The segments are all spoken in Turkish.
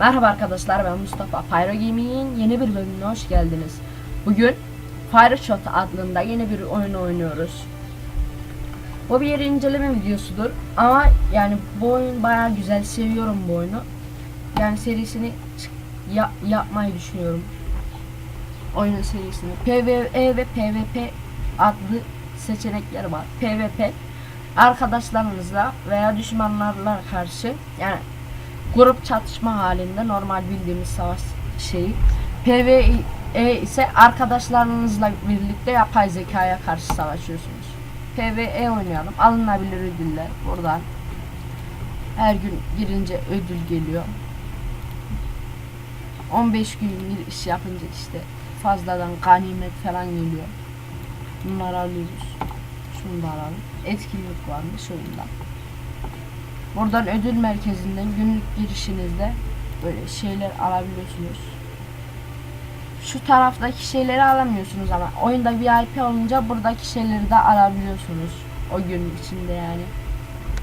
Merhaba arkadaşlar ben Mustafa. Pyro Gaming'in yeni bir bölümüne hoş geldiniz. Bugün Fire Shot adında yeni bir oyun oynuyoruz. Bu bir inceleme videosudur ama yani bu oyun bayağı güzel seviyorum bu oyunu. Yani serisini ya- yapmayı düşünüyorum. Oyunun serisini. PvE ve PvP adlı seçenekleri var. PvP arkadaşlarınızla veya düşmanlarla karşı yani grup çatışma halinde normal bildiğimiz savaş şeyi. PvE ise arkadaşlarınızla birlikte yapay zekaya karşı savaşıyorsunuz. PvE oynayalım. Alınabilir ödüller buradan. Her gün girince ödül geliyor. 15 gün bir iş yapınca işte fazladan ganimet falan geliyor. Bunları alıyoruz. Şunu da alalım. Etkinlik varmış oyunda. Buradan ödül merkezinden günlük girişinizde böyle şeyler alabiliyorsunuz. Şu taraftaki şeyleri alamıyorsunuz ama oyunda VIP olunca buradaki şeyleri de alabiliyorsunuz. O gün içinde yani.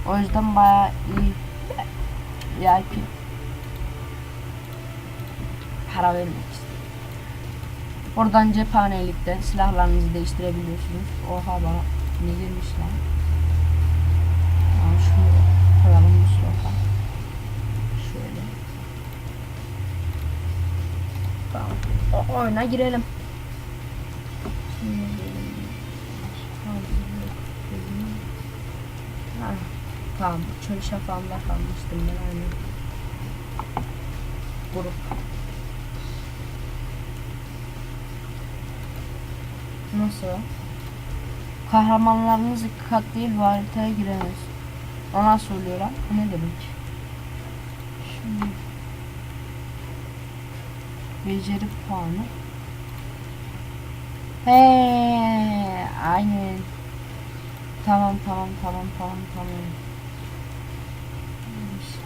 O yüzden bayağı iyi VIP. Para vermek istedim. Buradan cephanelikten silahlarınızı değiştirebiliyorsunuz. Oha bana ne girmiş lan. Aa, şunu koyalım Mustafa. Şöyle. Tamam. O oyuna girelim. Tamam. Çöl şafağında kalmıştım ben aynen. Grup. Nasıl? Kahramanlarınız iki kat değil haritaya giremez. O nasıl oluyor lan? Bu ne demek? Şimdi beceri puanı. He, aynen. Tamam tamam tamam tamam tamam.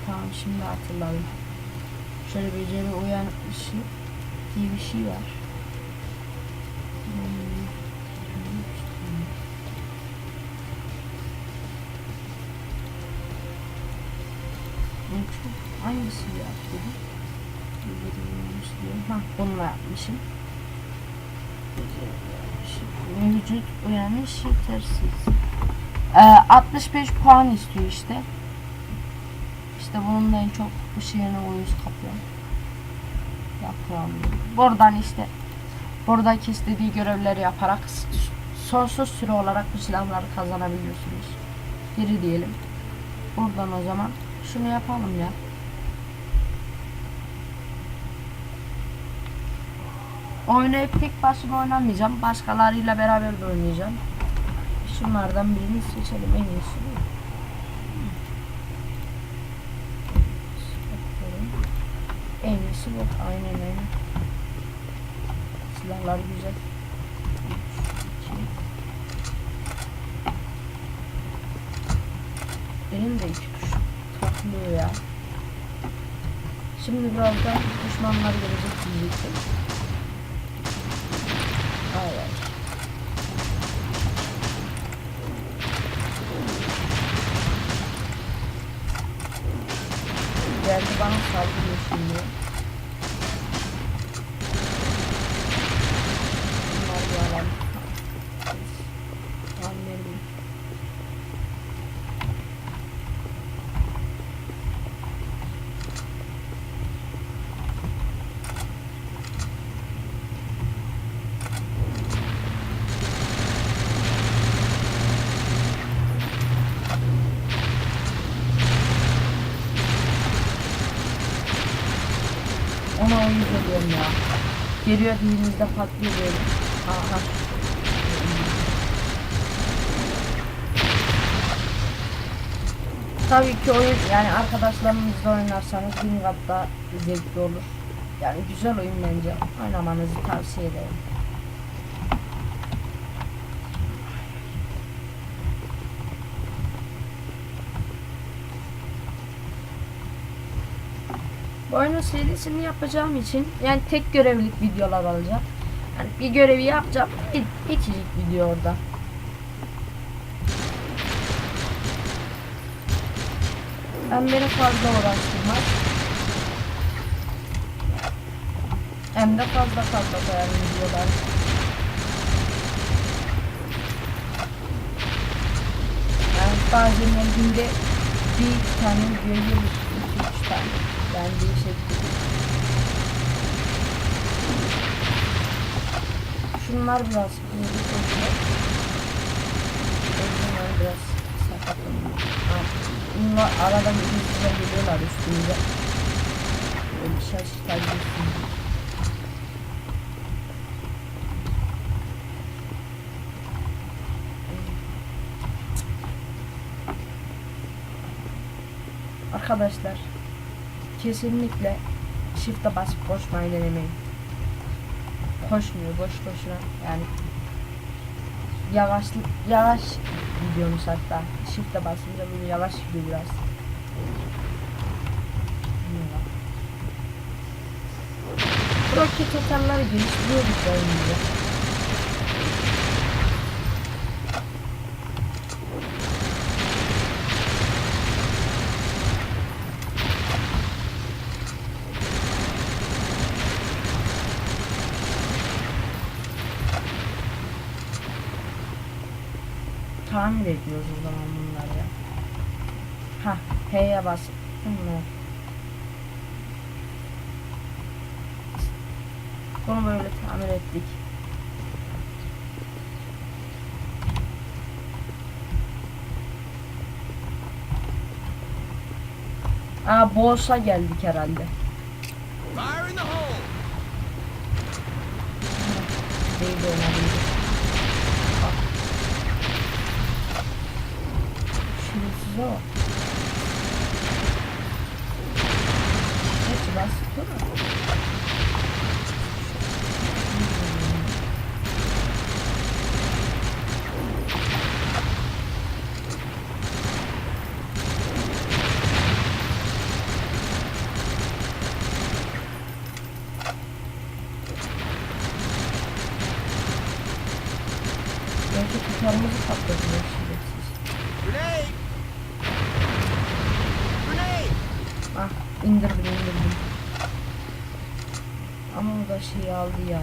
Tamam şimdi hatırladım. Şöyle beceri uyan işi diye bir şey var. Hmm. En çok hangisi yaptı? Ha bununla yapmışım. Mevcut uyanış yetersiz. Ee, 65 puan istiyor işte. İşte bunun da en çok bu şeyine uyuz kapıyor. Yapıyorum. Buradan işte buradaki istediği görevleri yaparak sonsuz süre olarak bu silahları kazanabiliyorsunuz. Geri diyelim. Buradan o zaman şunu yapalım ya. Oyunu hep tek başıma oynamayacağım. Başkalarıyla beraber de oynayacağım. Şunlardan birini seçelim en iyisi. En iyisi bu. Aynen aynen. Silahlar güzel. Benim de iki takılıyor ya. Şimdi birazdan düşmanlar gelecek diyecektim. Ay ay. Geldi bana saldırıyor şimdi. Bunlar bir alalım. Tamam verelim. Ona oyun ediyorum ya. Geliyor dilimizde patlıyor böyle. Aha. Tabii ki oyun yani arkadaşlarınızla oynarsanız bin kat daha zevkli olur. Yani güzel oyun bence. Oynamanızı tavsiye ederim. Bu oyunun serisini yapacağım için yani tek görevlik videolar alacağım. Yani bir görevi yapacağım. bit- Bitecek video orada. Ben beni fazla uğraştırmaz. Hem de fazla fazla koyarım videolar. Yani bazen günde bir tane gelir. iki tane. Yani değişebilir. Şunlar biraz kırmızı kokuyor. Bunlar biraz sakatlanıyor. Bunlar arada bir güzel geliyorlar üstümüze. Böyle bir şaşırtabilirsiniz. Arkadaşlar kesinlikle shift'e basıp koşmayı denemeyin. Koşmuyor boş boşuna yani yavaşlık yavaş gidiyormuş hatta shift'e basınca böyle yavaş gidiyor biraz. Bilmiyorum. Roket atarları geliştiriyoruz oyunda. Ediyoruz o zaman bunları ya. Ha, H'ye bas. Bunlar. Bunu böyle tamir ettik. Aa boss'a geldik herhalde. Fire in the hole! Değil de olabilir. go. Da şey aldı ya.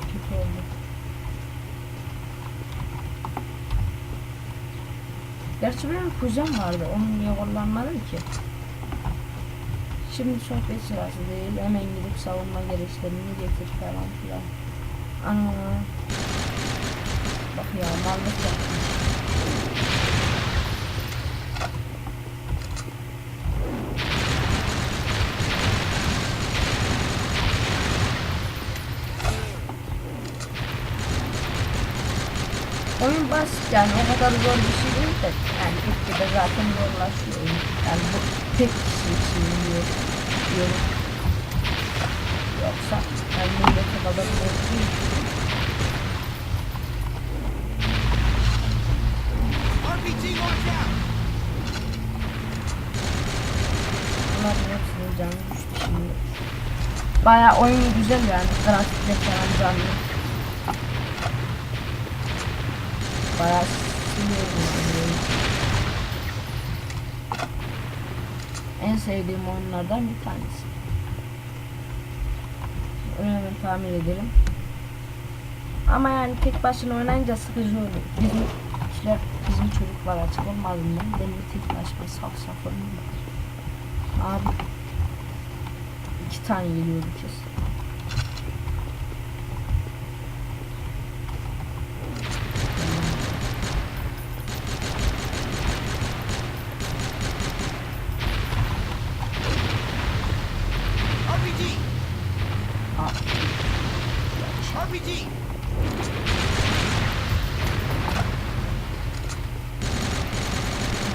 Kötü oldu. Gerçi benim kuzen vardı. Onu niye kullanmadım ki? Şimdi sohbet sırası değil. Hemen gidip savunma gereçlerini getir falan filan. Ana. Bak ya mallık yapmış. Oyun basit yani o kadar zor bir şey değil de yani gitgide zaten zorlaşıyor. Yani bu tek kişi için diyor, diyorum. Yoksa yani millete kadar zor değil. RPG, watch out! Bunların hepsinin canı düştü şimdi. Baya oyun güzel yani grafikle falan canlı. Baya seviyorum yani oyunu. En sevdiğim oyunlardan bir tanesi. Hemen tamir edelim. Ama yani tek başına oynayınca sıkıcı oluyor. Bizim işler, bizim çocuklar açık olmadığından ben de tek başıma saf saf oynuyorum. Abi iki tane geliyor bu kez. RPG! Aa, RPG!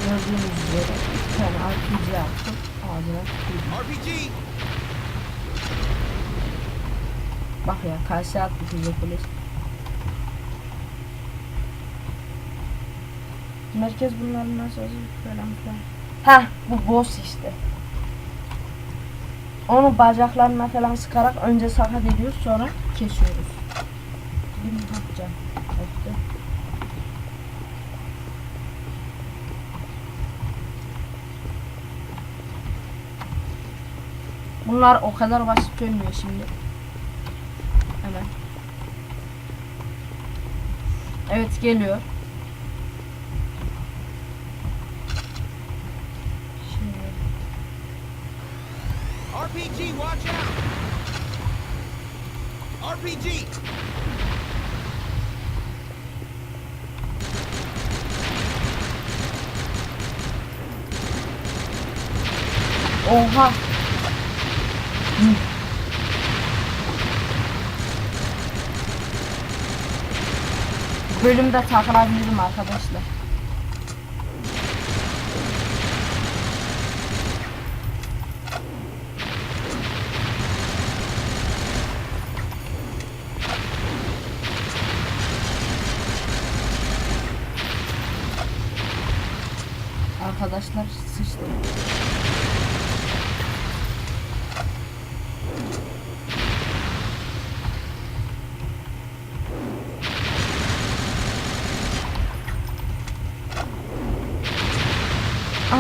gördüğünüz üzere iki tane RPG yaptım. Ağzına tükürdüm. RPG! Bak ya karşı attı füze polis. Merkez bunların nasıl falan filan. Heh bu boss işte. Onu bacaklarına falan sıkarak önce sakat ediyoruz sonra kesiyoruz. Mi yapacağım? Bu Bunlar o kadar basit ölmüyor şimdi. Hemen. Evet geliyor. RPG, watch out! RPG! Oha. Bölümde takılabilirim arkadaşlar. Arkadaşlar sıçtım.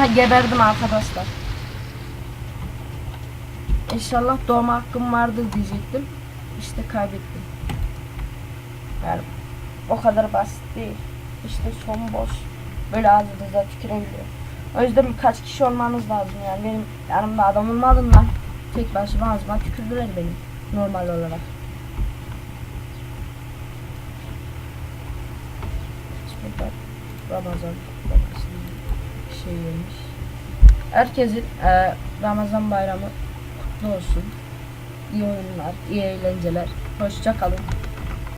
Aha geberdim arkadaşlar. İnşallah doğma hakkım vardır diyecektim. İşte kaybettim. Yani o kadar basit değil. İşte son boss. Böyle ağzınıza tükürebiliyor. O yüzden birkaç kişi olmanız lazım yani. Benim yanımda adam olmadığından tek başıma ağzıma tükürdüler benim. Normal olarak. Burada Ramazan babasının şey yemiş. Herkesin e, Ramazan bayramı kutlu olsun. İyi oyunlar, iyi eğlenceler. Hoşça kalın.